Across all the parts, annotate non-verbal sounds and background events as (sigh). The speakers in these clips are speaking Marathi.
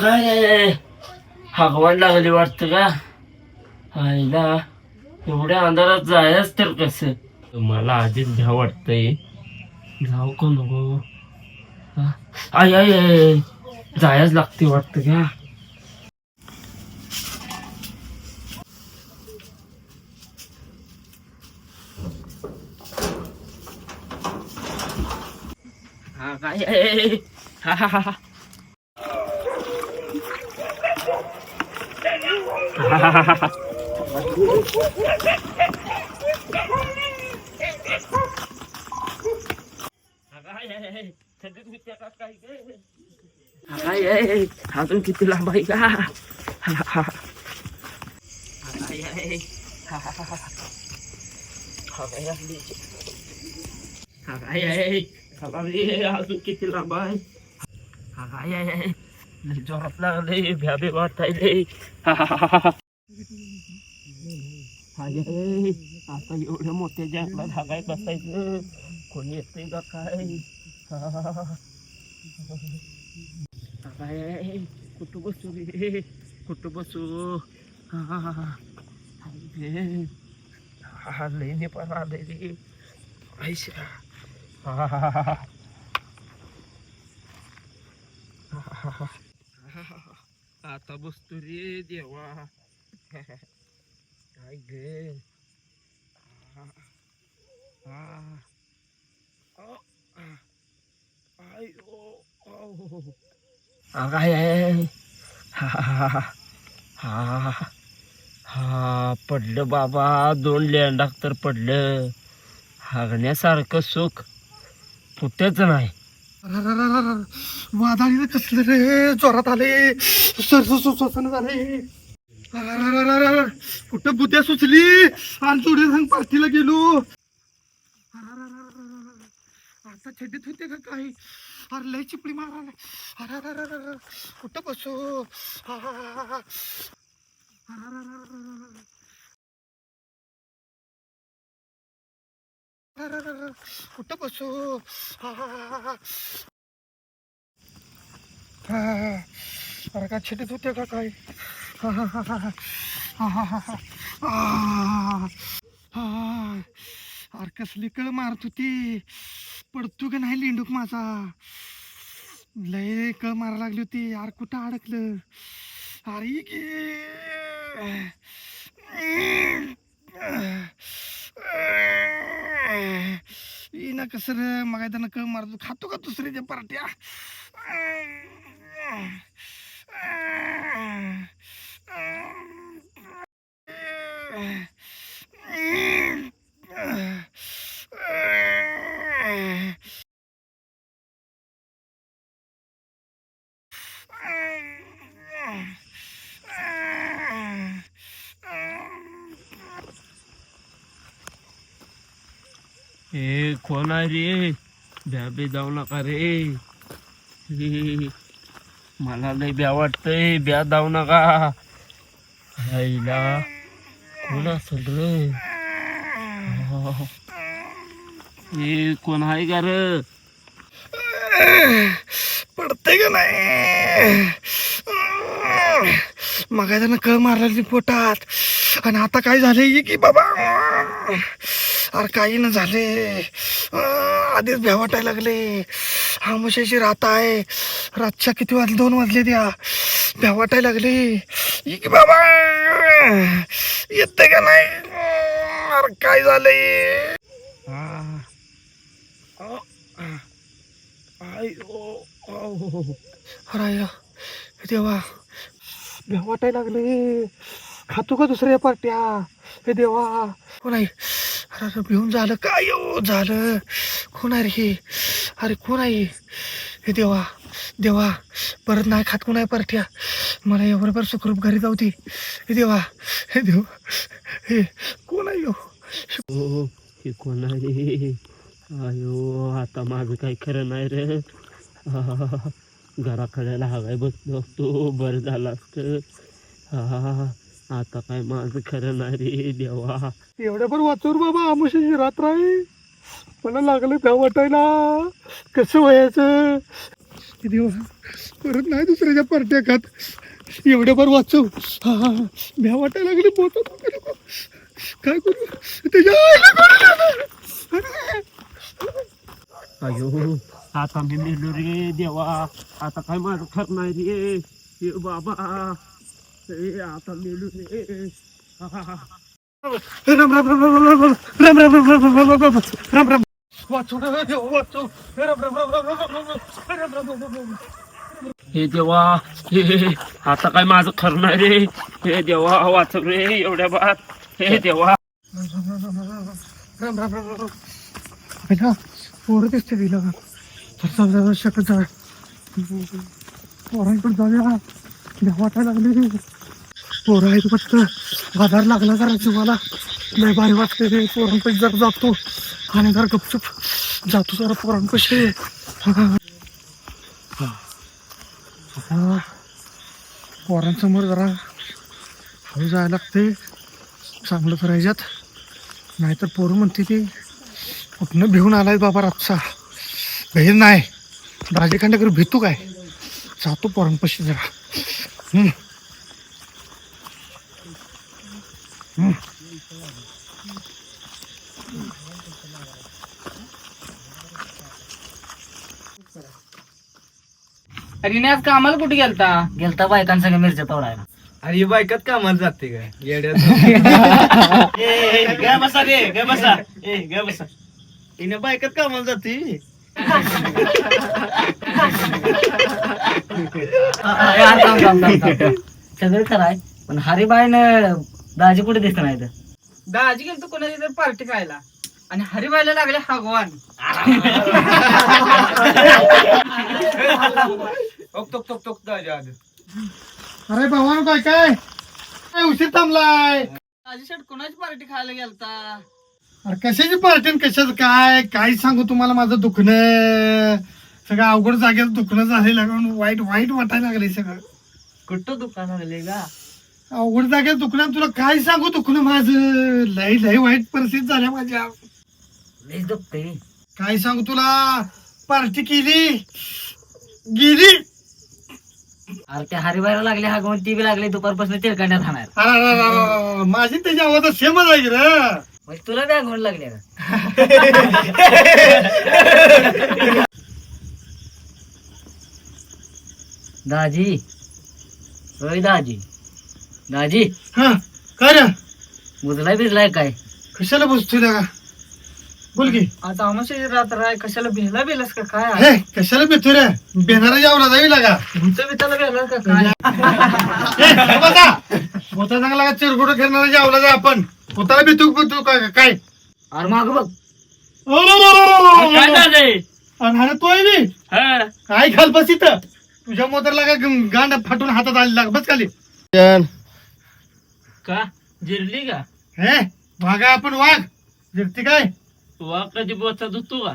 काय हगवान लागली वाटतं का? आईला एवढ्या अंधारात जायच तर कसं? मला आधीच भ्या वाटतंय. जाऊ का नको? हा? आई आई आई जायच लागते वाटतं का? हा काय आहे? हा हा हा. हा. हा हा हा हा. हा काय आहे? थंडीत बित्या का काय गे? हा काय आहे? अजून किती लांब आहे आहे? हा हा काय जोरात लागले भ्याबे वाटायले आता एवढ्या मोठ्या जंगलात हा बसायचं कोणी येते का काय हा काय कुठं बसू रे कुठं बसू हा हा हा हा हाय रे. हा हा हा हा हा हा हा आता बसतो रे देवा. काय गे? काय आहे? हा हा पडलं बाबा. दोन लेंडाक तर पडलं. हागण्यासारखं सुख कुठेच नाही. वादाळीनं कसलं रे जोरात आले सरसोसन झाले कुठं बुद्ध्या सुचली आणि जोडी सांग पार्टीला गेलो आता छेडीत होते का काही अरे लय चिपळी मारायला अरररररर. कुठं बसू कुठं बसू? अरे का छेटीत होते का काय? अरे कसली कळ मारत होती. पडतो का नाही लिंडूक माझा? लय कळ मारा लागली होती. अरे कुठं अडकलं? अरे की ना कसर रे मग त्यानं कळ मारतो खातो का दुसऱ्याच्या पार्ट्या ए कोण आहे रे? भ्याबे जाऊ नका रे. मला लय ब्या वाटतंय ब्या जाऊ नका. आईला कोण असेल रे? हे कोण आहे का रे? पडते का नाही? मग त्यानं कळ मारला पोटात. आणि आता काय झाले की बाबा? अरे काही ना झाले आधीच भ्या वाटायला लागले आमुशाची रात आहे. रातच्या किती वाजले? दोन वाजले द्या भ्या वाटायला लागले की बाबा? येते का नाही? अरे काय झालंय? अरे देवा. भ्या वाटायला लागले. खातो का दुसऱ्या पार्ट्या? हे देवा. हो कोण आहे अरे अरे भिवून झालं. काय हो झालं? कोण आहे रे हे? अरे कोण आहे हे? देवा. देवा परत नाही खात कोण आहे पार्ट्या? मला या बरोबर सुखरूप घरी जाऊ दे. हे देवा. हे देवा. हे कोण आहे यो हे कोण आहे? अयो आता माझं काही खरं नाही रे. घराकडे लागाय बसलो असतो. बरं झालं असतं. हा, आता काय माझं खरं नाही रे देवा. एवढ्या पण वाचूर बाबा आमुषाची रात्र आहे. मला लागलं भ्या वाटायला? कसं व्हायचं? देवा परत नाही दुसऱ्याच्या पार्ट्या खात. एवढ्या बार वाचव हा. भ्या वाटायला लागली नको. काय करू? त्याच्या. अयो आता मी मेलो रे देवा. आता काय माझं खरं नाही रे. बाबा. ए आता मेलो रे हा, हा, हा. राम राम राम राम राम राम राम राम राम राम राम राम राम राम राम वाचव ना देवा वाचव राम राम राम राम राम राम राम राम राम राम राम राम हे देवा हे हे, आता काय माझं खरं नाही रे हे देवा वाचव रे एवढ्या बात हे देवा राम राम राम राम पहिला पोरं दिसते तिला तर समजा शकत जा पोरांकडे जाऊया भ्या वाटायला लागली पोरं आहेत फक्त आधार लागला जरा जीवाला. लय भारी वाटते रे पोरांपैकी जर जातो. आणि जर गपचूप जातो जरा पोरांपाशी. आता पोरांसमोर जरा हळू जायला लागते चांगलं करायच्यात. नाहीतर पोरं म्हणते की कुठनं भिवून आलाय बाबा रातचा? भेद नाही. दाजी खांडेकर भेटू काय? जातो पोरांपाशी जरा. हम्म. अरे आज कामाला कुठे गेलता? गेलता बायकांसंग मिरच्या तोडायला अरे बायकात कामाला जाते काय (laughs) गे बसा रे गे बसा. ए गे बसा. हिने बायकात कामाला जाते. सगळं खराय पण हरिबाईन दाजी कुठे दिसत नाही इथं. दाजी गेलतो कोणाची तर पार्टी खायला. आणि हरिबाईला लागले भगवान अरे भावानो काय काय? काय उशीर थांबलाय? दाजी शेट कोणाची पार्टी खायला गेलता? अरे कशाची पार्टी आणि कशाचं काय? काय सांगू तुम्हाला माझं दुखणं. सगळं अवघड जागेत दुखणं झालेलं लागून वाईट वाईट वाटायला लागले सगळं. कुठं दुकान लागले का अवघड जागेत दुखणं तुला काय सांगू दुखणं माझं? लय लय वाईट परिस्थिती झाल्या माझ्या. लईच दुखतंय. काय सांगू तुला? पार्टी केली. गेली. अरे त्या हरिबाईला लागले हा ती बी लागली दुपारपासून तिरकांड्यात राहणार. माझी त्याची आवाज सेमच आहे की रे? म्हणजे तुला बी आगवून लागले का दाजी. होय दाजी. दाजी. हा काय रे? मुजलाय बिजलाय काय? कशाला बसतोय का बोल की. आता आमच्या रात्र आहे कशाला भिला बिलास का काय? हे कशाला भेटतोय रे? बेनारा यावला जावी लागा तुमचं बिताला बिला का काय? हे मोठा चांगला का चिरगुड खेळणारा जावला जा आपण? पोताला भेटू भेटू काय काय? अरे माग बघ. काय झालंय आणि हा तोय बी. हा. काय घाल बस इथं? तुझ्या मोतरला का ग- गांड फाटून हातात आली लाग बस खाली. का? जिरली का? हे वागा आपण वाघ. जिरती काय? वा कधी बोचा धुतो का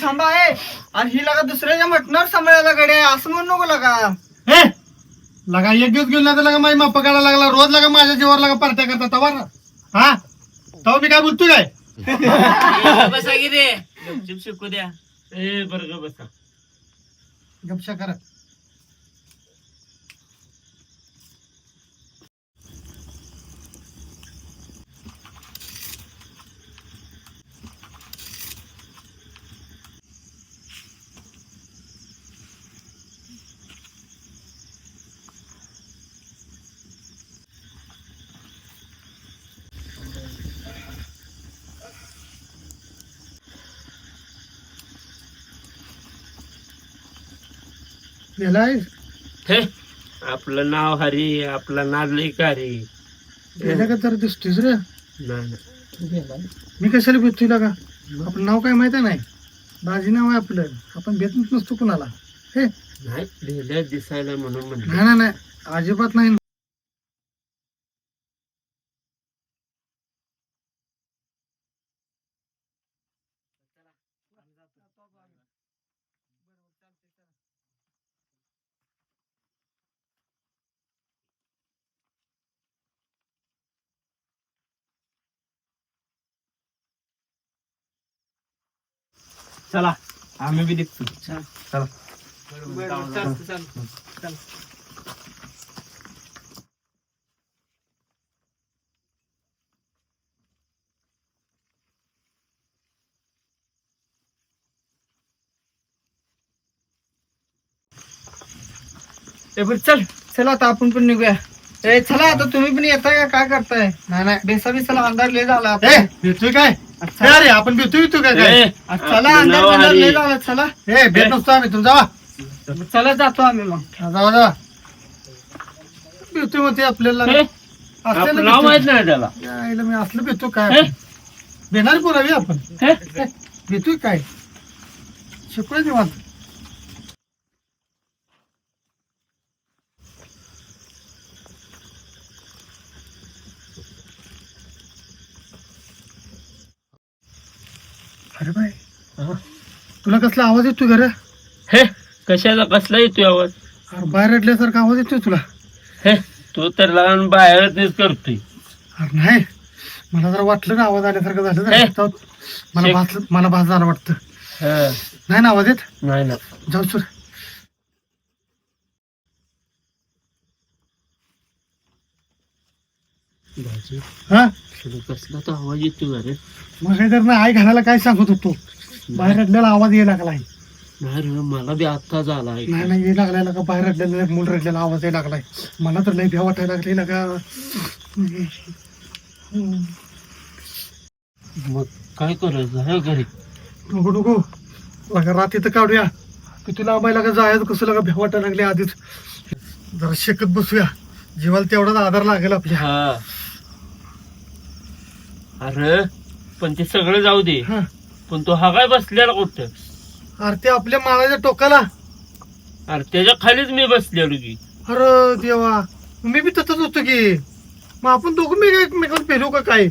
थांबा आहे आणि ही लगा दुसऱ्याच्या मटणावर सांभाळायला गडे असं म्हणू नको लगा. हे लगा एक दिवस घेऊन लगा माझी माप काढायला लागला. रोज लगा माझ्या जीवावर लगा पार्ट्या करता तवा. ना हा? तवा मी काय बोलतोय काय? बसा की रे. गपचूप शिकू द्या. ए बरं ग बसा. गपशा करा. गेलाय हे आपलं नाव हरी आपला नाद हरी गेला का जरा दिसतोयस रे? नाही मी कशाला भेटतोय लगा आपलं नाव काय माहिती नाही? बाजी नाव आहे आपलं. आपण भेटत नसतो कुणाला. हे? नाही लिहिल्या दिसायला म्हणून म्हणलं नाही नाही नाही. अजिबात नाही. चला आम्ही बी दिसतो चला. ए बरं चल. चला आता आपण पण निघूया. ए चला आता तुम्ही पण येताय का? काय करताय? नाही नाही. बेसा बिसाला अंधार लय झाला आता. ए काय? अच्छा. अरे आपण भेटतोय भेटतोय काय काय? ए, चला आपलं अंधार नाव बिंधार हरी. लय झाला चला. ए भेट नसतो आम्ही जावा. चला जातो आम्ही मग. जावा जावा. मग ते आपल्याला. हे, असलेलं आपलं नाव माहीत. नाही त्याला. यायला मी असलं भेटतो काय? हे? पुरावी आपण? हे? भेटतोय काय? शिकवाय निवांत अरे बाय हा. तुला कसला आवाज येतोय घर हे कशाचा कसला येतोय आवाज? अरे बाहेर रडल्यासारखा आवाज येतोय तुला. हे तू तर लहान बाहेरच करतोय. अरे नाही मला जरा वाटलं ना आवाज आल्यासारखं झालं हे? मला. भास मला भास झाला वाटतं. हा, नाही ना आवाज येत? नाही ना. जाऊ सर. हा? तुला कसला तो आवाज येतोय अरे मग तर ना आई घालायला काय सांगत होतो? बाहेर रडल्याला आवाज यायला लागलाय. नाही रे मला बी आता झाला नाही नाही यायला लागलाय का बाहेर रडलेला मूल रडलेला आवाज यायला लागलाय. मला तर लई भ्या वाटायला लागली ना का मग काय करायचं? हे घरी. नको नको. लगा रात इथं काढूया. किती लांबायला का जायचं कसं लगा भ्या वाटायला लागले आधीच. जरा शेकत बसूया. जीवाला तेवढाच आधार लागेल आपल्या. हा. अरे पण ते सगळं जाऊ दे. हा. पण तो हा काय बसलेला कुठं? अरे ते आपल्या माळाच्या टोकाला. अरे त्याच्या खालीच मी बसलेलो की. अरे देवा मी बी तसंच होतो की. मग आपण दोघं मी एकमेकाला पेलो का काय?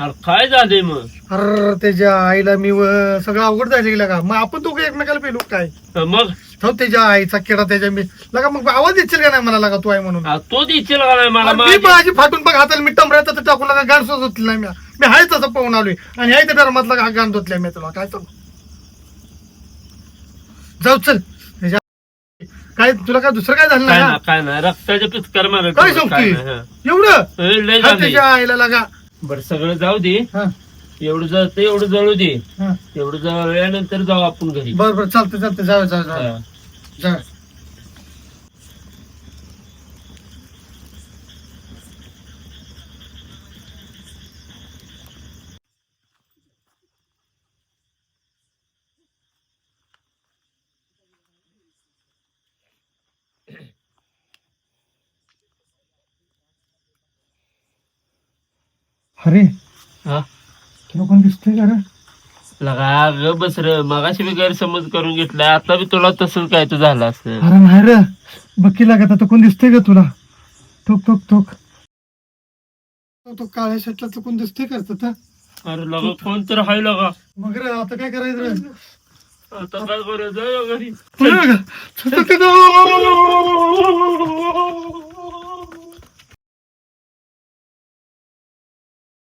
अरे काय झालंय मग? अरे त्याच्या आईला मी व- सगळं अवघड झालं गेलं का? मग आपण दोघं एकमेकाला पेलो काय? मग? हो त्याच्या आईचा किडा त्याच्या मी लगा मग आवाज देशील का नाही मला? लगा तू आहे म्हणून. अरे तो दिसेल का नाही मला? अरे मी माझी- माझी फाटून बघ हाताला मी टमऱ्यात टाकून लगा सोचत नाही मी. मी हाय तसं पाहून आलोय. आणि हाय त्या लगा गाण धुतल्या मी तुला. काय सांगू जाऊ चल. काय तुला काय दुसरं काय झालं काय ना? काय ना रक्ताच्या पिचकार मारत काय सांगतोय? एवढं? लय हाय झालंय त्याच्या आईला लगा. बर सगळं जाऊ दे. हा. एवढं जळतं एवढं जळू दे. हा. एवढं जळल्यानंतर जाऊ आपण घरी. बरं बरं चालतं चालतं जाऊ जाऊ जाऊ. हा. जाऊ अरे. हा? तुला कोण दिसतंय का रे लगा ग बस र मगाशी मी गैरसमज करून घेतलाय आता बी तुला तसंच काय तर झालं असं अरे नाही रे बक्की लागत आता कोण दिसतंय का तुला? ठोक ठोक ठोक. तो काळ्या शर्टला कोण दिसतंय का तिथं? अरे लगा कोण तर हाय लगा. मग रे आता काय करायचं रे? आता काय करायचं? जाऊ घरी.